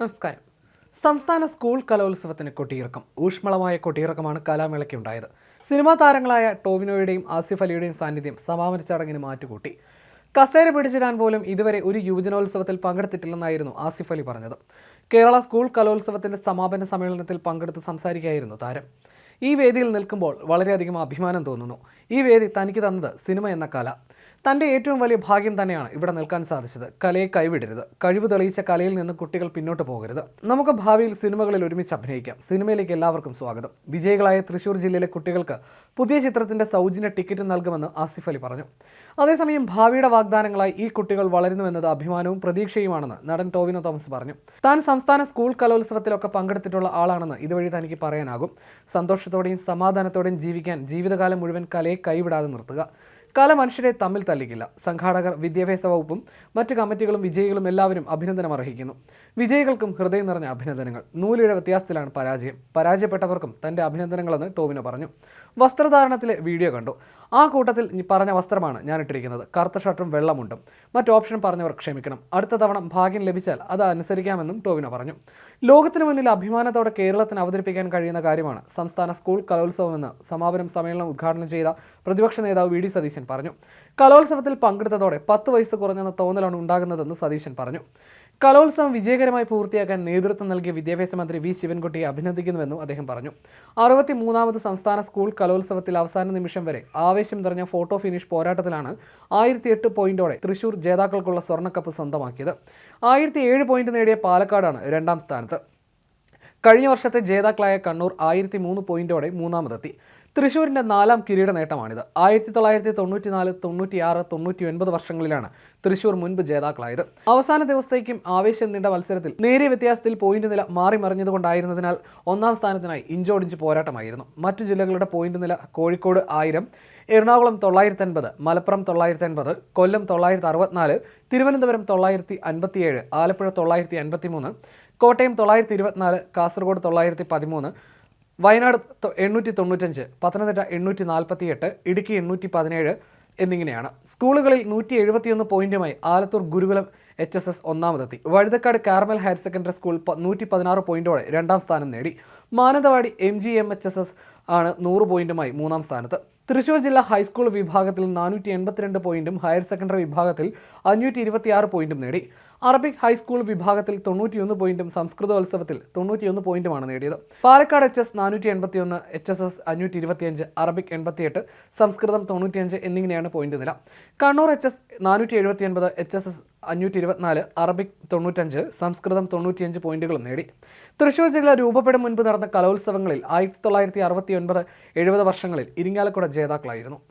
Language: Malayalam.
നമസ്കാരം. സംസ്ഥാന സ്കൂൾ കലോത്സവത്തിന് കൊട്ടിയിറക്കം. ഊഷ്മളമായ കൊട്ടിയിറക്കമാണ് കലാമേളയ്ക്ക് ഉണ്ടായത്. സിനിമാ താരങ്ങളായ ടോവിനോയുടെയും ആസിഫ് അലിയുടെയും സാന്നിധ്യം സമാപന ചടങ്ങിന് മാറ്റുകൂട്ടി. കസേര പിടിച്ചിടാൻ പോലും ഇതുവരെ ഒരു യുവജനോത്സവത്തിൽ പങ്കെടുത്തിട്ടില്ലെന്നായിരുന്നു ആസിഫ് അലി പറഞ്ഞത്. കേരള സ്കൂൾ കലോത്സവത്തിന്റെ സമാപന സമ്മേളനത്തിൽ പങ്കെടുത്ത് സംസാരിക്കുകയായിരുന്നു താരം. ഈ വേദിയിൽ നിൽക്കുമ്പോൾ വളരെയധികം അഭിമാനം തോന്നുന്നു. ഈ വേദി തനിക്ക് തന്നത് സിനിമ എന്ന കല. തന്റെ ഏറ്റവും വലിയ ഭാഗ്യം തന്നെയാണ് ഇവിടെ നിൽക്കാൻ സാധിച്ചത്. കലയെ കൈവിടരുത്. കഴിവ് തെളിയിച്ച കലയിൽ നിന്ന് കുട്ടികൾ പിന്നോട്ട് പോകരുത്. നമുക്ക് ഭാവിയിൽ സിനിമകളിൽ ഒരുമിച്ച് അഭിനയിക്കാം. സിനിമയിലേക്ക് എല്ലാവർക്കും സ്വാഗതം. വിജയികളായ തൃശൂർ ജില്ലയിലെ കുട്ടികൾക്ക് പുതിയ ചിത്രത്തിന്റെ സൗജന്യ ടിക്കറ്റ് നൽകുമെന്ന് ആസിഫ് അലി പറഞ്ഞു. അതേസമയം ഭാവിയുടെ വാഗ്ദാനങ്ങളായി ഈ കുട്ടികൾ വളരുന്നുവെന്നത് അഭിമാനവും പ്രതീക്ഷയുമാണെന്ന് നടൻ ടോവിനോ തോമസ് പറഞ്ഞു. താൻ സംസ്ഥാന സ്കൂൾ കലോത്സവത്തിലൊക്കെ പങ്കെടുത്തിട്ടുള്ള ആളാണെന്ന് ഇതുവഴി തനിക്ക് പറയാനാകും. സന്തോഷത്തോടെയും സമാധാനത്തോടെയും ജീവിക്കാൻ ജീവിതകാലം മുഴുവൻ കലയെ കൈവിടാതെ നിർത്തുക. കല മനുഷ്യരെ തമ്മിൽ തല്ലിക്കില്ല. സംഘാടകർ വിദ്യാഭ്യാസ വകുപ്പും മറ്റു കമ്മിറ്റികളും വിജയികളും എല്ലാവരും അഭിനന്ദനം അർഹിക്കുന്നു വിജയികൾക്കും ഹൃദയം നിറഞ്ഞ അഭിനന്ദനങ്ങൾ. നൂലിഴ വ്യത്യാസത്തിലാണ് പരാജയം. പരാജയപ്പെട്ടവർക്കും തന്റെ അഭിനന്ദനങ്ങളെന്ന് ടോവിനോ പറഞ്ഞു. വസ്ത്രധാരണത്തിലെ വീഡിയോ കണ്ടു. ആ കൂട്ടത്തിൽ പറഞ്ഞ വസ്ത്രമാണ് ഞാൻ ഇട്ടിരിക്കുന്നത് കറുത്ത ഷർട്ടും വെള്ളമുണ്ടും. മറ്റ് ഓപ്ഷൻ പറഞ്ഞവർ ക്ഷമിക്കണം. അടുത്ത തവണ ഭാഗ്യം ലഭിച്ചാൽ അത് അനുസരിക്കാമെന്നും ടോവിനോ പറഞ്ഞു. ലോകത്തിന് മുന്നിൽ അഭിമാനത്തോടെ കേരളത്തിന് അവതരിപ്പിക്കാൻ കഴിയുന്ന കാര്യമാണ് സംസ്ഥാന സ്കൂൾ കലോത്സവമെന്ന് സമാപനം സമ്മേളനം ഉദ്ഘാടനം ചെയ്ത പ്രതിപക്ഷ നേതാവ് വി ഡി സതീശൻ. പറഞ്ഞു. കലോത്സവത്തിൽ പങ്കെടുത്തതോടെ പത്ത് വയസ്സ് കുറഞ്ഞെന്ന തോന്നലാണ് ഉണ്ടാകുന്നതെന്ന് സതീശൻ പറഞ്ഞു. കലോത്സവം വിജയകരമായി പൂർത്തിയാക്കാൻ നേതൃത്വം നൽകിയ വിദ്യാഭ്യാസ മന്ത്രി വി ശിവൻകുട്ടിയെ അഭിനന്ദിക്കുന്നുവെന്നും അദ്ദേഹം പറഞ്ഞു. അറുപത്തി മൂന്നാമത് സംസ്ഥാന സ്കൂൾ കലോത്സവത്തിൽ അവസാന നിമിഷം വരെ ആവേശം നിറഞ്ഞ ഫോട്ടോ ഫിനിഷ് പോരാട്ടത്തിലാണ് ആയിരത്തി എട്ട് പോയിന്റോടെ തൃശൂർ ജേതാക്കൾക്കുള്ള സ്വർണക്കപ്പ് സ്വന്തമാക്കിയത്. ആയിരത്തി ഏഴ് പോയിന്റ് നേടിയ പാലക്കാടാണ് രണ്ടാം സ്ഥാനത്ത്. കഴിഞ്ഞ വർഷത്തെ ജേതാക്കളായ കണ്ണൂർ ആയിരത്തി മൂന്ന് പോയിന്റോടെ മൂന്നാമതെത്തി. തൃശൂരിന്റെ നാലാം കിരീട നേട്ടമാണിത്. ആയിരത്തി തൊള്ളായിരത്തി തൊണ്ണൂറ്റിനാല് തൊണ്ണൂറ്റിയാറ് തൊണ്ണൂറ്റി ഒൻപത് വർഷങ്ങളിലാണ് തൃശൂർ മുൻപ് ജേതാക്കളായത്. അവസാന ദിവസത്തേക്കും ആവേശം നീണ്ട മത്സരത്തിൽ നേരിയ വ്യത്യാസത്തിൽ പോയിന്റ് നില മാറിമറിഞ്ഞതുകൊണ്ടായിരുന്നതിനാൽ ഒന്നാം സ്ഥാനത്തിനായി ഇഞ്ചോടിഞ്ച് പോരാട്ടമായിരുന്നു. മറ്റു ജില്ലകളുടെ പോയിന്റ് നില കോഴിക്കോട് ആയിരം എറണാകുളം തൊള്ളായിരത്തി അൻപത് മലപ്പുറം തൊള്ളായിരത്തി അൻപത് കൊല്ലം തൊള്ളായിരത്തി അറുപത്തിനാല് തിരുവനന്തപുരം തൊള്ളായിരത്തി അൻപത്തിയേഴ് ആലപ്പുഴ തൊള്ളായിരത്തി അൻപത്തി മൂന്ന് കോട്ടയം തൊള്ളായിരത്തി ഇരുപത്തിനാല് കാസർഗോഡ് തൊള്ളായിരത്തി പതിമൂന്ന് വയനാട് എണ്ണൂറ്റി തൊണ്ണൂറ്റഞ്ച് പത്തനംതിട്ട എണ്ണൂറ്റി നാൽപ്പത്തി എട്ട് ഇടുക്കി എണ്ണൂറ്റി പതിനേഴ് എന്നിങ്ങനെയാണ്. സ്കൂളുകളിൽ നൂറ്റി എഴുപത്തിയൊന്ന് പോയിന്റുമായി Alathur Gurukulam H S S ഒന്നാമതെത്തി. Vazhuthacaud Carmel higher secondary school നൂറ്റി പതിനാറ് പോയിന്റോടെ രണ്ടാം സ്ഥാനം നേടി. Mananthavady M G M H S S ആണ് നൂറ് പോയിന്റുമായി മൂന്നാം സ്ഥാനത്ത്. തൃശൂർ ജില്ലാ ഹൈസ്കൂൾ വിഭാഗത്തിൽ നാനൂറ്റി എൺപത്തിരണ്ട് പോയിന്റും ഹയർ സെക്കൻഡറി വിഭാഗത്തിൽ അഞ്ഞൂറ്റി ഇരുപത്തിയാറ് പോയിന്റും നേടി. അറബിക് ഹൈസ്കൂൾ വിഭാഗത്തിൽ തൊണ്ണൂറ്റിയൊന്ന് പോയിന്റും സംസ്കൃതോത്സവത്തിൽ തൊണ്ണൂറ്റിയൊന്ന് പോയിന്റുമാണ് നേടിയത്. പാലക്കാട് എച്ച് എസ് നാനൂറ്റി എൺപത്തിയൊന്ന് എച്ച് എസ് എസ് അഞ്ഞൂറ്റി ഇരുപത്തിയഞ്ച് അറബിക് എൺപത്തിയെട്ട് സംസ്കൃതം തൊണ്ണൂറ്റിയഞ്ച് എന്നിങ്ങനെയാണ് പോയിന്റ് നില. കണ്ണൂർ എച്ച് എസ് നാനൂറ്റി എഴുപത്തി ഒൻപത് എച്ച് എസ് എസ് അഞ്ഞൂറ്റി ഇരുപത്തിനാല് അറബിക് തൊണ്ണൂറ്റഞ്ച് സംസ്കൃതം തൊണ്ണൂറ്റിയഞ്ച് പോയിന്റുകളും നേടി. തൃശ്ശൂർ ജില്ല രൂപപ്പെടും മുൻപ് നടന്ന കലോത്സവങ്ങളിൽ ആയിരത്തി തൊള്ളായിരത്തി അറുപത്തി ഒൻപത് എഴുപത് വർഷങ്ങളിൽ ഇരിങ്ങാലക്കുട ജേതാക്കളായിരുന്നു.